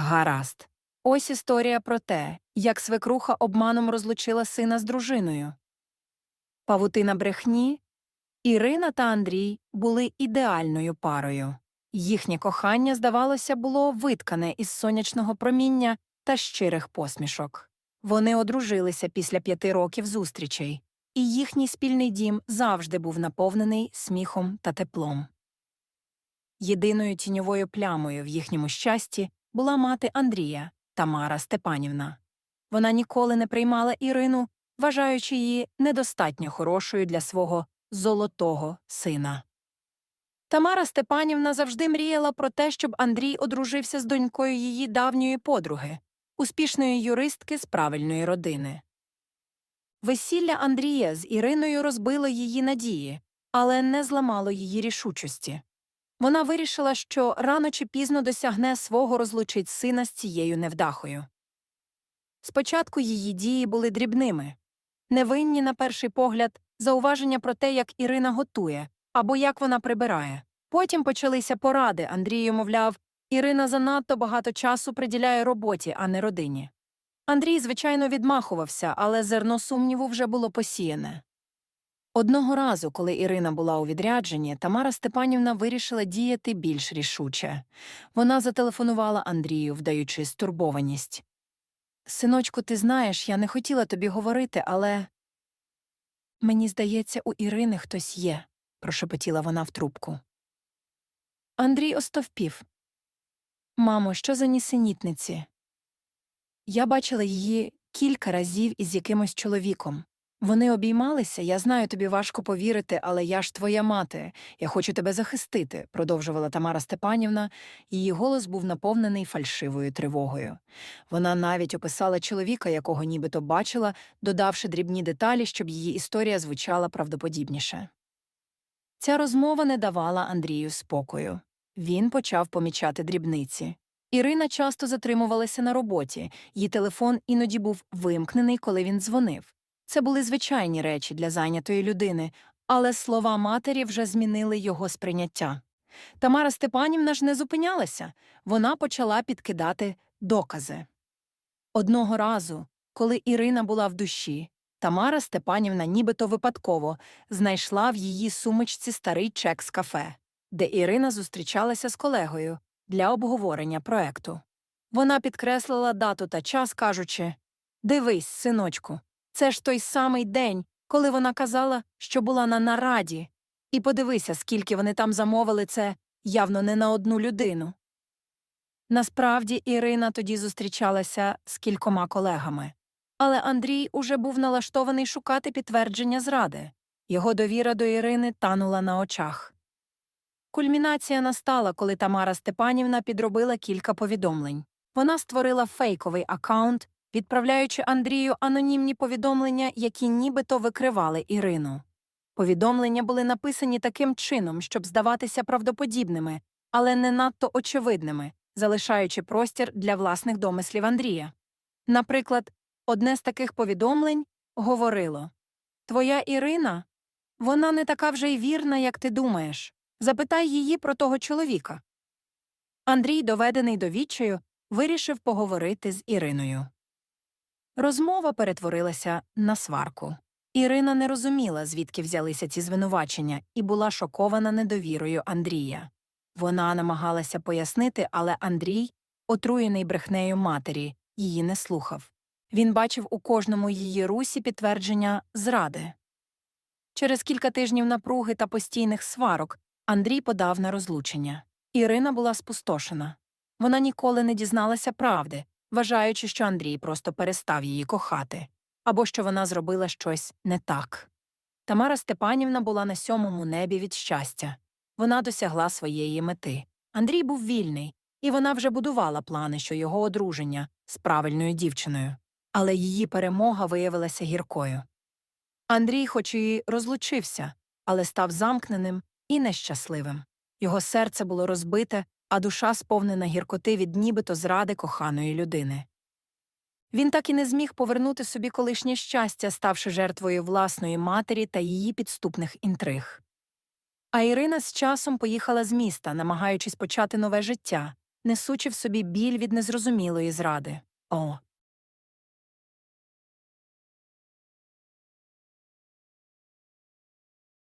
Гаразд. Ось історія про те, як свекруха обманом розлучила сина з дружиною. Павутина брехні, Ірина та Андрій були ідеальною парою. Їхнє кохання, здавалося, було виткане із сонячного проміння та щирих посмішок. Вони одружилися після п'яти років зустрічей, і їхній спільний дім завжди був наповнений сміхом та теплом. Єдиною тіньовою плямою в їхньому щасті була мати Андрія, Тамара Степанівна. Вона ніколи не приймала Ірину, вважаючи її недостатньо хорошою для свого золотого сина. Тамара Степанівна завжди мріяла про те, щоб Андрій одружився з донькою її давньої подруги, успішної юристки з правильної родини. Весілля Андрія з Іриною розбило її надії, але не зламало її рішучості. Вона вирішила, що рано чи пізно досягне свого розлучить сина з цією невдахою. Спочатку її дії були дрібними невинні, на перший погляд, зауваження про те, як Ірина готує або як вона прибирає. Потім почалися поради. Андрію мовляв, Ірина занадто багато часу приділяє роботі, а не родині. Андрій, звичайно, відмахувався, але зерно сумніву вже було посіяне. Одного разу, коли Ірина була у відрядженні, Тамара Степанівна вирішила діяти більш рішуче. Вона зателефонувала Андрію, вдаючи стурбованість. Синочку, ти знаєш, я не хотіла тобі говорити, але. Мені здається, у Ірини хтось є, прошепотіла вона в трубку. Андрій остовпів. Мамо, що за нісенітниці? Я бачила її кілька разів із якимось чоловіком. Вони обіймалися, я знаю, тобі важко повірити, але я ж твоя мати, я хочу тебе захистити, продовжувала Тамара Степанівна, її голос був наповнений фальшивою тривогою. Вона навіть описала чоловіка, якого нібито бачила, додавши дрібні деталі, щоб її історія звучала правдоподібніше. Ця розмова не давала Андрію спокою. Він почав помічати дрібниці. Ірина часто затримувалася на роботі, її телефон іноді був вимкнений, коли він дзвонив. Це були звичайні речі для зайнятої людини, але слова матері вже змінили його сприйняття. Тамара Степанівна ж не зупинялася, вона почала підкидати докази. Одного разу, коли Ірина була в душі, Тамара Степанівна нібито випадково знайшла в її сумочці старий чек з кафе, де Ірина зустрічалася з колегою для обговорення проекту. Вона підкреслила дату та час, кажучи Дивись, синочку, це ж той самий день, коли вона казала, що була на нараді, і подивися, скільки вони там замовили це явно не на одну людину. Насправді Ірина тоді зустрічалася з кількома колегами. Але Андрій уже був налаштований шукати підтвердження зради. Його довіра до Ірини танула на очах. Кульмінація настала, коли Тамара Степанівна підробила кілька повідомлень. Вона створила фейковий аккаунт, відправляючи Андрію анонімні повідомлення, які нібито викривали Ірину. Повідомлення були написані таким чином, щоб здаватися правдоподібними, але не надто очевидними, залишаючи простір для власних домислів Андрія. Наприклад, одне з таких повідомлень говорило Твоя Ірина? Вона не така вже й вірна, як ти думаєш. Запитай її про того чоловіка. Андрій, доведений до відчаю, вирішив поговорити з Іриною. Розмова перетворилася на сварку. Ірина не розуміла, звідки взялися ці звинувачення, і була шокована недовірою Андрія. Вона намагалася пояснити, але Андрій, отруєний брехнею матері, її не слухав. Він бачив у кожному її русі підтвердження зради. Через кілька тижнів напруги та постійних сварок Андрій подав на розлучення. Ірина була спустошена. Вона ніколи не дізналася правди, вважаючи, що Андрій просто перестав її кохати, або що вона зробила щось не так. Тамара Степанівна була на сьомому небі від щастя. Вона досягла своєї мети. Андрій був вільний, і вона вже будувала плани, що його одруження з правильною дівчиною. Але її перемога виявилася гіркою. Андрій, хоч і розлучився, але став замкненим і нещасливим. Його серце було розбите, а душа сповнена гіркоти від нібито зради коханої людини. Він так і не зміг повернути собі колишнє щастя, ставши жертвою власної матері та її підступних інтриг. А Ірина з часом поїхала з міста, намагаючись почати нове життя, несучи в собі біль від незрозумілої зради. О,